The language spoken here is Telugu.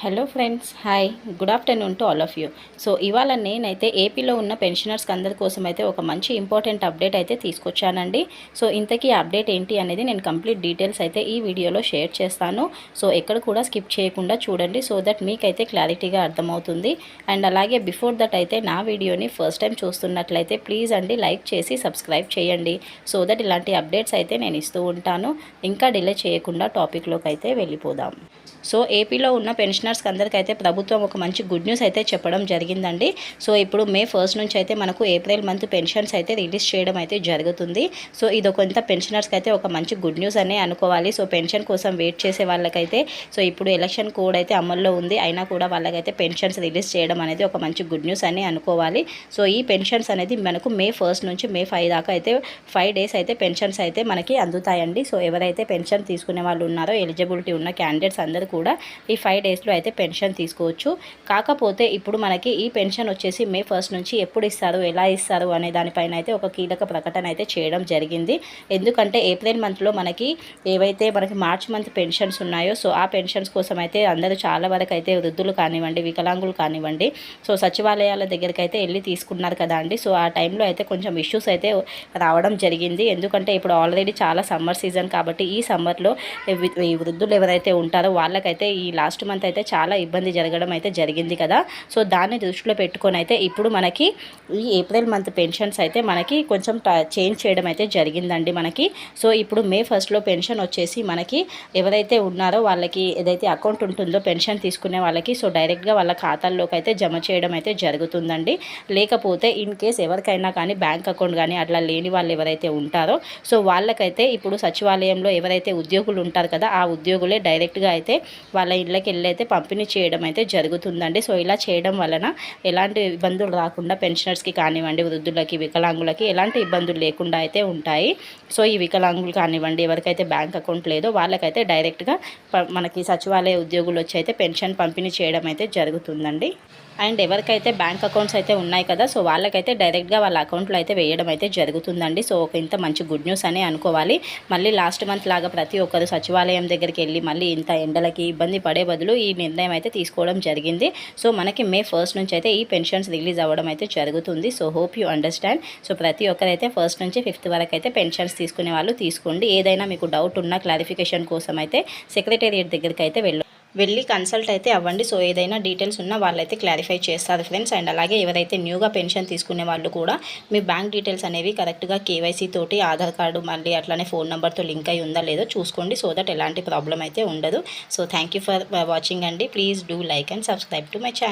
Hello friends hi good afternoon to all of you so ఇవాళ నేనైతే ఏపీలో ఉన్న పెన్షనర్స్కి అందరి కోసం అయితే ఒక మంచి ఇంపార్టెంట్ అప్డేట్ అయితే తీసుకొచ్చానండి. సో ఇంతకీ అప్డేట్ ఏంటి అనేది నేను కంప్లీట్ డీటెయిల్స్ అయితే ఈ వీడియోలో షేర్ చేస్తాను. సో ఎక్కడ కూడా స్కిప్ చేయకుండా చూడండి సో దట్ మీకైతే క్లారిటీగా అర్థమవుతుంది. అండ్ అలాగే బిఫోర్ దట్ అయితే నా వీడియోని ఫస్ట్ టైం చూస్తున్నట్లయితే ప్లీజ్ అండి లైక్ చేసి సబ్స్క్రైబ్ చేయండి. సో దట్ ఇలాంటి అప్డేట్స్ అయితే నేను ఇస్తూ ఉంటాను. ఇంకా డిలే చేయకుండా టాపిక్లోకి అయితే వెళ్ళిపోదాం. సో ఏపీలో ఉన్న పెన్షనర్స్కి అందరికైతే ప్రభుత్వం ఒక మంచి గుడ్ న్యూస్ అయితే చెప్పడం జరిగిందండి. సో ఇప్పుడు మే ఫస్ట్ నుంచి అయితే మనకు ఏప్రిల్ మంత్ పెన్షన్స్ అయితే రిలీజ్ చేయడం అయితే జరుగుతుంది. సో ఇది కొంత పెన్షనర్స్కి అయితే ఒక మంచి గుడ్ న్యూస్ అనే అనుకోవాలి. సో పెన్షన్ కోసం వెయిట్ చేసే వాళ్ళకైతే సో ఇప్పుడు ఎలక్షన్ కోడ్ అయితే అమల్లో ఉంది. అయినా కూడా వాళ్ళకైతే పెన్షన్స్ రిలీజ్ చేయడం అనేది ఒక మంచి గుడ్ న్యూస్ అని అనుకోవాలి. సో ఈ పెన్షన్స్ అనేది మనకు మే ఫస్ట్ నుంచి మే ఫైవ్ దాకా అయితే ఫైవ్ డేస్ అయితే పెన్షన్స్ అయితే మనకి అందుతాయండి. సో ఎవరైతే పెన్షన్ తీసుకునే వాళ్ళు ఉన్నారో ఎలిజిబిలిటీ ఉన్న క్యాండిడేట్స్ అందరూ కూడా ఈ ఫైవ్ డేస్లో అయితే పెన్షన్ తీసుకోవచ్చు. కాకపోతే ఇప్పుడు మనకి ఈ పెన్షన్ వచ్చేసి మే ఫస్ట్ నుంచి ఎప్పుడు ఇస్తారు ఎలా ఇస్తారు అనే దానిపైన అయితే ఒక కీలక ప్రకటన అయితే చేయడం జరిగింది. ఎందుకంటే ఏప్రిల్ మంత్లో మనకి ఏవైతే మనకి మార్చ్ మంత్ పెన్షన్స్ ఉన్నాయో సో ఆ పెన్షన్స్ కోసం అయితే అందరూ చాలా వరకు అయితే వృద్ధులు కానివ్వండి వికలాంగులు కానివ్వండి సో సచివాలయాల దగ్గరికి అయితే వెళ్ళి తీసుకున్నారు కదా అండి. సో ఆ టైంలో అయితే కొంచెం ఇష్యూస్ అయితే రావడం జరిగింది. ఎందుకంటే ఇప్పుడు ఆల్రెడీ చాలా సమ్మర్ సీజన్ కాబట్టి ఈ సమ్మర్లో ఈ వృద్ధులు ఎవరైతే ఉంటారో వాళ్ళకైతే ఈ లాస్ట్ మంత్ అయితే చాలా ఇబ్బంది జరగడం అయితే జరిగింది కదా. సో దాన్ని దృష్టిలో పెట్టుకొని అయితే ఇప్పుడు మనకి ఈ ఏప్రిల్ మంత్ పెన్షన్స్ అయితే మనకి కొంచెం చేంజ్ చేయడం అయితే జరిగిందండి మనకి. సో ఇప్పుడు మే ఫస్ట్లో పెన్షన్ వచ్చేసి మనకి ఎవరైతే ఉన్నారో వాళ్ళకి ఏదైతే అకౌంట్ ఉంటుందో పెన్షన్ తీసుకునే వాళ్ళకి సో డైరెక్ట్గా వాళ్ళ ఖాతాల్లోకి అయితే జమ చేయడం అయితే జరుగుతుందండి. లేకపోతే ఇన్ కేస్ ఎవరికైనా కానీ బ్యాంక్ అకౌంట్ కానీ అట్లా లేని వాళ్ళు ఎవరైతే ఉంటారో సో వాళ్ళకైతే ఇప్పుడు సచివాలయంలో ఎవరైతే ఉద్యోగులు ఉంటారు కదా ఆ ఉద్యోగులే డైరెక్ట్గా అయితే వాళ్ళ ఇళ్ళకి వెళ్ళి అయితే పంపిణీ చేయడం అయితే జరుగుతుందండి. సో ఇలా చేయడం వలన ఎలాంటి ఇబ్బందులు రాకుండా పెన్షనర్స్కి కానివ్వండి వృద్ధులకి వికలాంగులకి ఎలాంటి ఇబ్బందులు లేకుండా అయితే ఉంటాయి. సో ఈ వికలాంగులు కానివ్వండి ఎవరికైతే బ్యాంక్ అకౌంట్ లేదో వాళ్ళకైతే డైరెక్ట్గా మనకి సచివాలయ ఉద్యోగులు వచ్చి అయితే పెన్షన్ పంపిణీ చేయడం అయితే జరుగుతుందండి. అండ్ ఎవరికైతే బ్యాంక్ అకౌంట్స్ అయితే ఉన్నాయి కదా సో వాళ్ళకైతే డైరెక్ట్గా వాళ్ళ అకౌంట్లో అయితే వేయడం అయితే జరుగుతుందండి. సో ఒక ఇంత మంచి గుడ్ న్యూస్ అనే అనుకోవాలి. మళ్ళీ లాస్ట్ మంత్ లాగా ప్రతి ఒక్కరు సచివాలయం దగ్గరికి వెళ్ళి మళ్ళీ ఇంత ఎండలకి ఇబ్బంది పడే బదులు ఈ నిర్ణయం అయితే తీసుకోవడం జరిగింది. సో మనకి మే ఫస్ట్ నుంచి అయితే ఈ పెన్షన్స్ రిలీజ్ అవ్వడం అయితే జరుగుతుంది. So hope you understand. So ప్రతి ఒక్కరైతే ఫస్ట్ నుంచి ఫిఫ్త్ వరకు అయితే పెన్షన్స్ తీసుకునే వాళ్ళు తీసుకోండి. ఏదైనా మీకు డౌట్ ఉన్న క్లారిఫికేషన్ కోసం అయితే సెక్రటేరియట్ దగ్గరికి అయితే వెళ్ళు వెళ్ళి కన్సల్ట్ అయితే అవ్వండి. సో ఏదైనా డీటెయిల్స్ ఉన్నా వాళ్ళైతే క్లారిఫై చేస్తారు ఫ్రెండ్స్ అండ్ అలాగే ఎవరైతే న్యూగా పెన్షన్ తీసుకునే వాళ్ళు కూడా మీ బ్యాంక్ డీటెయిల్స్ అనేవి కరెక్ట్గా కేవైసీ తోటి ఆధార్ కార్డు మళ్ళీ అట్లానే ఫోన్ నెంబర్తో లింక్ అయి ఉందా లేదో చూసుకోండి. సో దట్ ఎలాంటి ప్రాబ్లం అయితే ఉండదు. సో థ్యాంక్ ఫర్ వాచింగ్ అండి. Please do like and subscribe to my channel